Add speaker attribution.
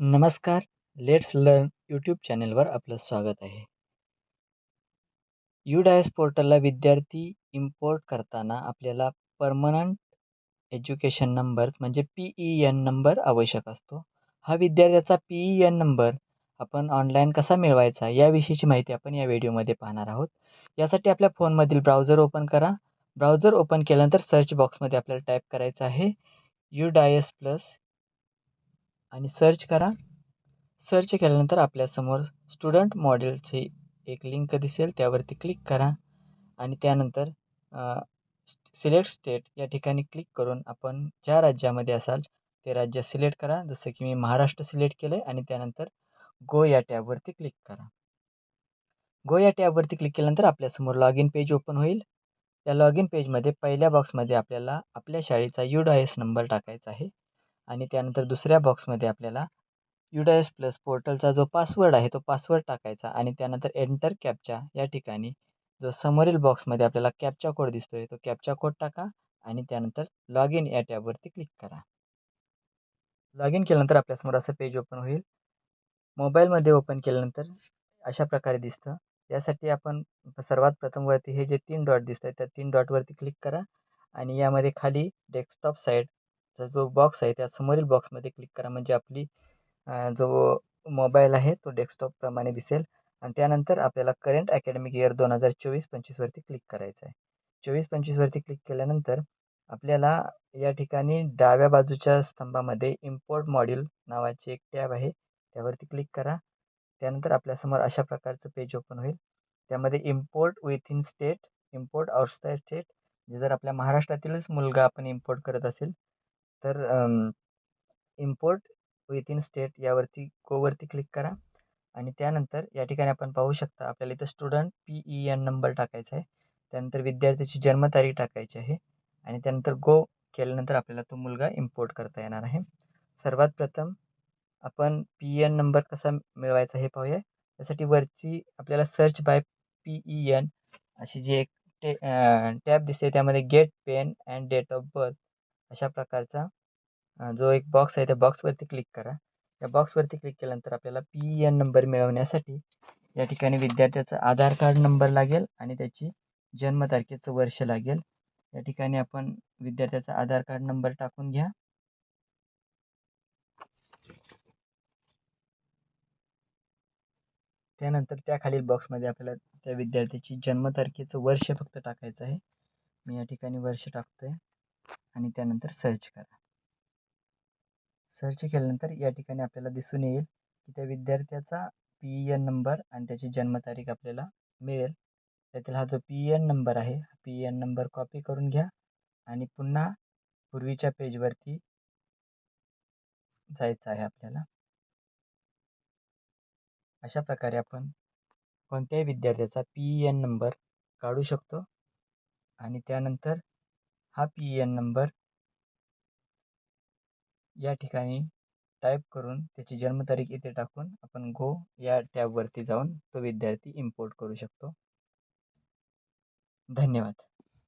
Speaker 1: नमस्कार. Let's learn YouTube चॅनेलवर आपलं स्वागत आहे. यू डायस पोर्टलला विद्यार्थी इम्पोर्ट करताना आपल्याला परमनंट एज्युकेशन नंबर म्हणजे पी ई एन नंबर आवश्यक असतो. हा विद्यार्थ्याचा पी ई एन नंबर आपण ऑनलाईन कसा मिळवायचा याविषयीची माहिती आपण या व्हिडिओमध्ये पाहणार आहोत. यासाठी आपल्या फोनमधील ब्राउझर ओपन करा. ब्राउझर ओपन केल्यानंतर सर्च बॉक्समध्ये आपल्याला टाईप करायचं आहे. यू डायस प्लस आणि सर्च करा. सर्च केल्यानंतर आपल्यासमोर स्टुडंट मॉडेलची एक लिंक दिसेल. त्यावरती क्लिक करा. आणि त्यानंतर सिलेक्ट स्टेट या ठिकाणी क्लिक करून आपण ज्या राज्यामध्ये असाल ते राज्य सिलेक्ट करा. जसं की मी महाराष्ट्र सिलेक्ट केलं आहे आणि त्यानंतर गो या टॅबवरती क्लिक करा. गो या टॅबवरती क्लिक केल्यानंतर आपल्यासमोर लॉग इन पेज ओपन होईल. त्या लॉग इन पेजमध्ये पहिल्या बॉक्समध्ये आपल्याला आपल्या शाळेचा यू एस नंबर टाकायचा आहे. आणि त्यानंतर दुसऱ्या बॉक्समध्ये आपल्याला युडायस प्लस पोर्टलचा जो पासवर्ड आहे तो पासवर्ड टाकायचा आणि त्यानंतर एंटर कॅपच्या या ठिकाणी जो समोरील बॉक्समध्ये आपल्याला कॅपचा कोड दिसतो आहे तो कॅपचा कोड टाका आणि त्यानंतर लॉग इन या टॅबवरती क्लिक करा. लॉग इन केल्यानंतर आपल्यासमोर असं पेज ओपन होईल. मोबाईलमध्ये ओपन केल्यानंतर अशा प्रकारे दिसतं. यासाठी आपण सर्वात प्रथम वरती हे जे तीन डॉट दिसत आहेत त्या तीन डॉटवरती क्लिक करा आणि यामध्ये खाली डेस्कटॉप साईड चा जो बॉक्स आहे त्या समोरील बॉक्समध्ये क्लिक करा. म्हणजे आपली जो मोबाईल आहे तो डेस्कटॉपप्रमाणे दिसेल. आणि त्यानंतर आपल्याला करंट अकॅडमिक इयर दोन हजार चोवीस पंचवीसवरती क्लिक करायचं आहे. चोवीस पंचवीसवरती क्लिक केल्यानंतर आपल्याला या ठिकाणी डाव्या बाजूच्या स्तंभामध्ये इम्पोर्ट मॉड्यूल नावाची एक टॅब आहे त्यावरती क्लिक करा. त्यानंतर आपल्यासमोर अशा प्रकारचं पेज ओपन होईल. त्यामध्ये import within state import outside state जे जर आपल्या महाराष्ट्रातीलच मुलगा आपण इम्पोर्ट करत असेल तर इम्पोर्ट विथ इन स्टेट यावरती गोवरती क्लिक करा. आणि त्यानंतर या ठिकाणी आपण पाहू शकता आपल्याला इथं student P E N number टाकायचा आहे. त्यानंतर विद्यार्थ्याची जन्मतारीख टाकायची आहे. आणि त्यानंतर गो केल्यानंतर आपल्याला तो मुलगा इम्पोर्ट करता येणार आहे. सर्वात प्रथम आपण पी एन नंबर कसा मिळवायचा हे पाहूया. त्यासाठी वरची आपल्याला search by P E N अशी जी एक टे टॅब दिसते त्यामध्ये get PEN and date of birth अशा प्रकारचा जो एक बॉक्स आहे त्या बॉक्सवरती क्लिक करा. या बॉक्सवरती क्लिक केल्यानंतर आपल्याला पी एन नंबर मिळवण्यासाठी या ठिकाणी विद्यार्थ्याचा आधार कार्ड नंबर लागेल आणि त्याची जन्मतारखेचं वर्ष लागेल. या ठिकाणी आपण विद्यार्थ्याचा आधार कार्ड नंबर टाकून घ्या. त्यानंतर त्या खालील बॉक्समध्ये आपल्याला त्या विद्यार्थ्याची जन्मतारखेचं वर्ष फक्त टाकायचं आहे. मी या ठिकाणी वर्ष टाकतो आहे आणि त्यानंतर सर्च करा. सर्च केल्यानंतर या ठिकाणी आपल्याला दिसून येईल की त्या विद्यार्थ्याचा पी एन नंबर आणि त्याची जन्मतारीख आपल्याला मिळेल. त्यातील हा जो पी एन नंबर आहे पी एन नंबर कॉपी करून घ्या आणि पुन्हा पूर्वीच्या पेजवरती जायचं आहे आपल्याला. अशा प्रकारे आपण कोणत्याही विद्यार्थ्याचा पी एन नंबर काढू शकतो आणि त्यानंतर हा पी एन नंबर या ठिकाणी टाईप करून त्याची जन्मतारीख इथे टाकून आपण गो या टॅबवरती जाऊन तो विद्यार्थी इम्पोर्ट करू शकतो. धन्यवाद.